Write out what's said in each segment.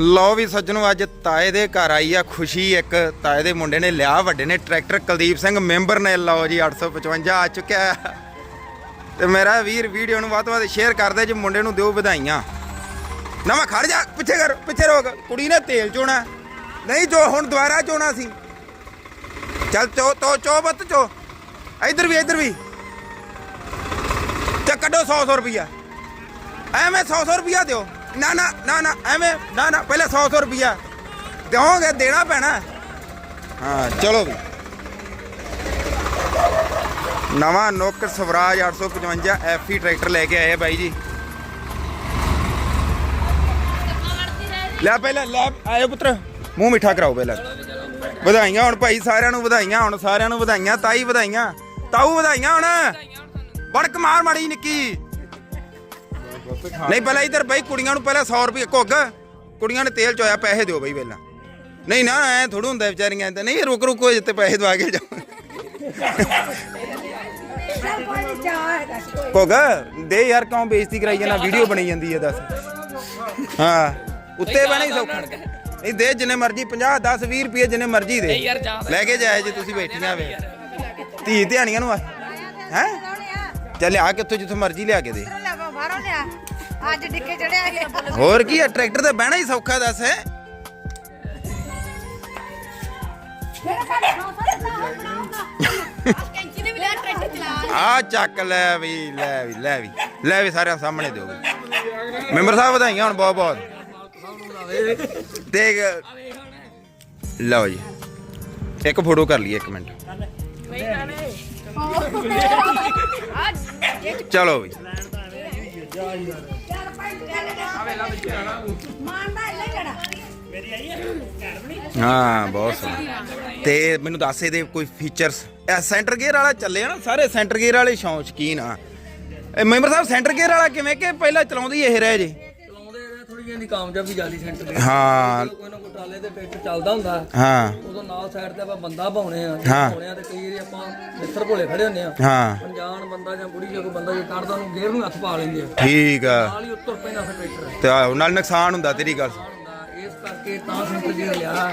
ਲਓ ਵੀ ਸੱਜਣੋ, ਅੱਜ ਤਾਏ ਦੇ ਘਰ ਆਈ ਆ ਖੁਸ਼ੀ ਇੱਕ। ਤਾਏ ਦੇ ਮੁੰਡੇ ਨੇ ਲਿਆ, ਵੱਡੇ ਨੇ ਟਰੈਕਟਰ। ਕੁਲਦੀਪ ਸਿੰਘ ਮੈਂਬਰ ਨੇ, ਲਓ ਜੀ 855 ਆ ਚੁੱਕਿਆ। ਹੈ। ਤੇ ਮੇਰਾ ਵੀਰ ਵੀਡੀਓ ਨੂੰ ਵੱਧ ਤੋਂ ਵੱਧ ਸ਼ੇਅਰ ਕਰਦੇ, ਜੀ ਮੁੰਡੇ ਨੂੰ ਦਿਓ ਵਧਾਈਆਂ। ਨਾ ਮੈਂ ਖੜ ਜਾ, ਪਿੱਛੇ ਕਰ, ਪਿੱਛੇ ਰੋਕ। ਕੁੜੀ ਨੇ ਤੇਲ ਚੋਣਾ। ਨਹੀਂ ਜੋ, ਹੁਣ ਦੁਬਾਰਾ ਚੋਣਾ ਸੀ। ਚੱਲ ਚੋ, ਤੋ ਚੋ ਬੱਤ ਚੋ। ਇੱਧਰ ਵੀ ਇੱਧਰ ਵੀ। ਤੇ ਕੱਢੋ 100 100 ਰੁਪਿਆ ਐਵੇਂ 100 100 ਰੁਪਿਆ ਦਿਓ। ਨਾ ਨਾ ਨਾ ਨਾ ਐਵੇਂ ਨਾ ਨਾ ਪਹਿਲੇ 100 100 ਰੁਪਿਆ ਦਿਓਗੇ ਦੇਣਾ ਪੈਣਾ। ਹਾਂ ਚਲੋ ਵੀ। ਨਵਾਂ ਨੋਕਰ ਸਵਰਾਜ 855 ਐਫਈ ਟਰੈਕਟਰ ਲੈ ਕੇ ਆਏ ਆ ਬਾਈ ਜੀ। ਲੈ ਪਹਿਲਾਂ ਲੈ ਆਇਓ ਪੁੱਤਰ। ਮੂੰਹ ਮਿੱਠਾ ਕਰਾਓ ਪਹਿਲਾਂ। ਵਧਾਈਆਂ ਹੁਣ ਭਾਈ ਸਾਰਿਆਂ ਨੂੰ ਵਧਾਈਆਂ ਹੁਣ ਸਾਰਿਆਂ ਨੂੰ ਵਧਾਈਆਂ ਤਾਈ ਵਧਾਈਆਂ ਤਾਊ ਵਧਾਈਆਂ ਹੁਣ। ਬੜਕ ਮਾਰ ਮਾੜੀ ਨਿੱਕੀ। ਨਹੀਂ ਪਹਿਲਾਂ ਇਧਰ ਬਾਈ ਕੁੜੀਆਂ ਨੂੰ ਪਹਿਲਾਂ 100 ਰੁਪਏ ਘੁੱਗ। ਕੁੜੀਆਂ ਨੇ ਤੇਲ ਚੋਇਆ ਪੈਸੇ ਦਿਓ ਬਾਈ ਪਹਿਲਾਂ। ਨਹੀਂ ਨਾ ਐ ਥੋੜੂ ਹੁੰਦਾ ਵਿਚਾਰੀਆਂ ਤੇ ਨਹੀਂ ਰੁਕ ਰੁਕੋ ਜਿੱਤੇ ਪੈਸੇ ਦਵਾ ਕੇ ਜਾਓ। ਘੁੱਗ ਦੇ ਯਾਰ ਕਿਉਂ ਬੇਇੱਜ਼ਤੀ ਕਰਾਈ ਜਾਣਾ ਵੀਡੀਓ ਬਣੀ ਜਾਂਦੀ ਹੈ ਦੱਸ। ਹਾਂ ਉੱਤੇ ਬਣਾ ਹੀ ਸੌਖਾ। ਨਹੀਂ ਦੇ ਜਿੰਨੇ ਮਰਜ਼ੀ 50 10 20 ਰੁਪਏ ਜਿੰਨੇ ਮਰਜ਼ੀ ਦੇ। ਲੈ ਕੇ ਜਾਏ ਜੇ ਤੁਸੀਂ ਬੈਠੀਆਂ ਵੇ। ਧੀ ਧਿਆਣੀਆਂ ਨੂੰ ਹੈ? ਚੱਲ ਆ ਕਿੱਥੋਂ ਜਿੱਥੋਂ ਮਰਜ਼ੀ ਲਿਆ ਕੇ ਦੇ। ਅੱਜ ਡਿੱਕੇ ਚੜਿਆ ਇਹ ਹੋਰ ਕੀ ਹੈ ਟਰੈਕਟਰ ਤੇ ਬਹਿਣਾ ਹੀ ਸੌਖਾ ਦੱਸ ਹੈ? ਕੈਂਚੀ ਨੇ ਵੀ ਲਿਆ ਟਰੈਕਟਰ ਚਲਾ ਆ। ਚੱਕ ਲੈ ਵੀ ਲੈ ਵੀ ਲੈ ਵੀ ਲੈ ਵੀ ਸਾਰਿਆਂ ਸਾਹਮਣੇ ਦਿਓਗੇ ਮੈਂਬਰ ਸਾਹਿਬ ਵਧਾਈਆਂ ਹੁਣ ਬਹੁਤ ਬਹੁਤ। ਦੇਖ ਲਓ ਜੀ ਇੱਕ ਫੋਟੋ ਕਰ ਲਈਏ ਇੱਕ ਮਿੰਟ। ਚਲੋ ਵੀ। ਹਾਂ, ਬਹੁਤ ਸੋਹਣਾ। ਤੇ ਮੈਨੂੰ ਦੱਸ ਇਹਦੇ ਕੋਈ ਫੀਚਰਸ ਇਹ ਸੈਂਟਰ ਗੇਅਰ ਵਾਲਾ ਚੱਲੇ ਨਾ, ਸਾਰੇ ਸੈਂਟਰ ਗੇਅਰ ਵਾਲੇ ਸ਼ੌਂਕ ਸ਼ਕੀਨ ਆ। ਇਹ ਮੈਂਬਰ ਸਾਹਿਬ ਸੈਂਟਰ ਗੇਅਰ ਵਾਲਾ ਕਿਵੇਂ ਕਿ ਪਹਿਲਾਂ ਚਲਾਉਂਦੀ ਇਹ ਰਹਿ ਜੇ? ਥੋੜੀ ਜਿਹੀ ਕਾਮਯਾਬੀ ਜਲਦੀ ਸੈਂਟਰ ਦੇ ਹਾਂ। ਜਦੋਂ ਕੋਈ ਨਾ ਕੋਈ ਟਰਾਲੇ ਤੇ ਟਰੈਕਟਰ ਚੱਲਦਾ ਹੁੰਦਾ ਹਾਂ। ਉਦੋਂ ਨਾਲ ਸਾਈਡ ਤੇ ਆਪਾਂ ਬੰਦਾ ਪਾਉਣੇ ਆ। ਹਾਂ। ਪਾਉਣੇ ਆ ਤੇ ਕਈ ਵਾਰੀ ਆਪਾਂ ਮਿੱਤਰ ਭੋਲੇ ਖੜੇ ਹੁੰਦੇ ਆ। ਹਾਂ। ਅਣਜਾਣ ਬੰਦਾ ਜਾਂ ਬੁੜੀ ਜਾਂ ਕੋਈ ਬੰਦਾ ਜੇ ਕੱਢਦਾ ਉਹਨੂੰ ਗੇਅਰ ਨੂੰ ਹੱਥ ਪਾ ਲੈਂਦੇ ਆ। ਠੀਕ ਆ। ਨਾਲ ਹੀ ਉੱਤਰ ਪੈਂਦਾ ਫਿਰ ਟਰੈਕਟਰ ਤੇ ਆਹੋ, ਨਾਲ ਨੁਕਸਾਨ ਹੁੰਦਾ ਤੇਰੀ ਗੱਲ। ਕਰਕੇ ਤਾਂ ਸੈਂਟਰ ਗੇਅਰ ਲਿਆ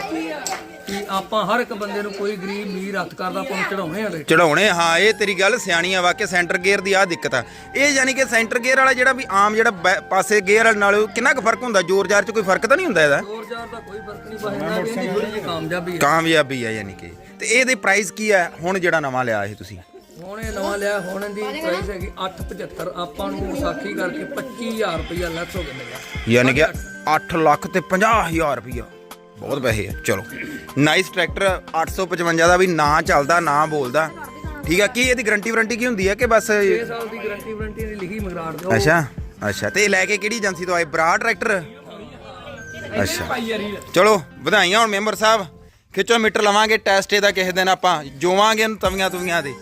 ਕਿ ਆਪਾਂ ਹਰ ਇੱਕ ਬੰਦੇ ਨੂੰ ਕੋਈ ਗਰੀਬ ਅਮੀਰ ਹੱਥ ਕਰਦਾ ਆਪਾਂ ਚੜਾਉਣੇ ਆ ਟਰੈਕਟਰ ਚੜਾਉਣੇ ਹਾਂ ਇਹ ਤੇਰੀ ਗੱਲ ਸਿਆਣੀ ਆ ਵਾਕਿਆ ਸੈਂਟਰ ਗੇਅਰ ਦੀ ਆ ਦਿੱਕਤ ਆ। ਇਹ ਯਾਨੀ ਕਿ ਸੈਂਟਰ ਗੇਅਰ ਵਾਲਾ ਜਿਹੜਾ ਵੀ ਆਮ ਜਿਹੜਾ ਬੈ- ਪਾਸੇ ਗੇਅਰ ਨਾਲ ਕਿੰਨਾ ਕੁ ਫ਼ਰਕ ਹੁੰਦਾ? ਜ਼ੋਰ ਜ਼ਾਰ ਚ ਕੋਈ ਫ਼ਰਕ ਤਾਂ ਨਹੀਂ ਹੁੰਦਾ ਇਹਦਾ? ਜ਼ੋਰ ਜ਼ਾਰ ਦਾ ਕੋਈ ਫ਼ਰਕ ਨਹੀਂ ਪੈਂਦਾ ਵੀ ਇਹਦੀ ਥੋੜੀ ਜਿਹੀ ਕਾਮਯਾਬੀ ਹੈ ਕਾਮਯਾਬੀ ਆ ਯਾਨੀ ਕਿ। ਤੇ ਇਹਦੇ ਪ੍ਰਾਈਸ ਕੀ ਆ? ਹੁਣ ਜਿਹੜਾ ਨਵਾਂ ਲਿਆ ਇਹ ਤੁਸੀਂ? ਹੁਣ ਇਹ ਨਵਾਂ ਲਿਆ ਹੁਣ ਇਹਦੀ ਪ੍ਰਾਈਸ ਹੈਗੀ 875 ਆਪਾਂ ਨੂੰ ਵਿਸਾਖੀ ਕਰਕੇ 25000 ਰੁਪਇਆ ਲੈਸ ਹੋ ਗਿਆ ਮਿਲਿਆ ਯਾਨੀ ਕਿ 8 ਲੱਖ ਤੇ 50000 ਰੁਪਈਆ ਬਹੁਤ ਪੈਸੇ ਆ ਚਲੋ ਨਾਈਸ ਟਰੈਕਟਰ 855 ਦਾ ਵੀ ਨਾਂ ਚੱਲਦਾ ਨਾਂ ਬੋਲਦਾ ਠੀਕ ਆ ਕੀ ਇਹਦੀ ਗਾਰੰਟੀ ਵਾਰੰਟੀ ਕੀ ਹੁੰਦੀ ਹੈ ਕਿ ਬਸ 6 ਸਾਲ ਦੀ ਗਾਰੰਟੀ ਵਾਰੰਟੀ ਦੀ ਲਿਖੀ ਮਗਰਾੜ ਦਿਓ ਅੱਛਾ ਅੱਛਾ ਤੇ ਇਹ ਲੈ ਕੇ ਕਿਹੜੀ ਏਜੰਸੀ ਤੋਂ ਆਏ ਬਰਾ ਟਰੈਕਟਰ ਅੱਛਾ ਚਲੋ ਵਧਾਈਆਂ ਹੁਣ ਮੈਂਬਰ ਸਾਹਿਬ ਖਿੱਚੋ ਮੀਟਰ ਲਵਾਂਗੇ ਟੈਸਟ ਇਹਦਾ ਕਿਸੇ ਦਿਨ ਆਪਾਂ ਜੋਵਾਂਗੇ ਇਹਨੂੰ ਤਵੀਆਂ ਤਵੀਆਂ ਦੇ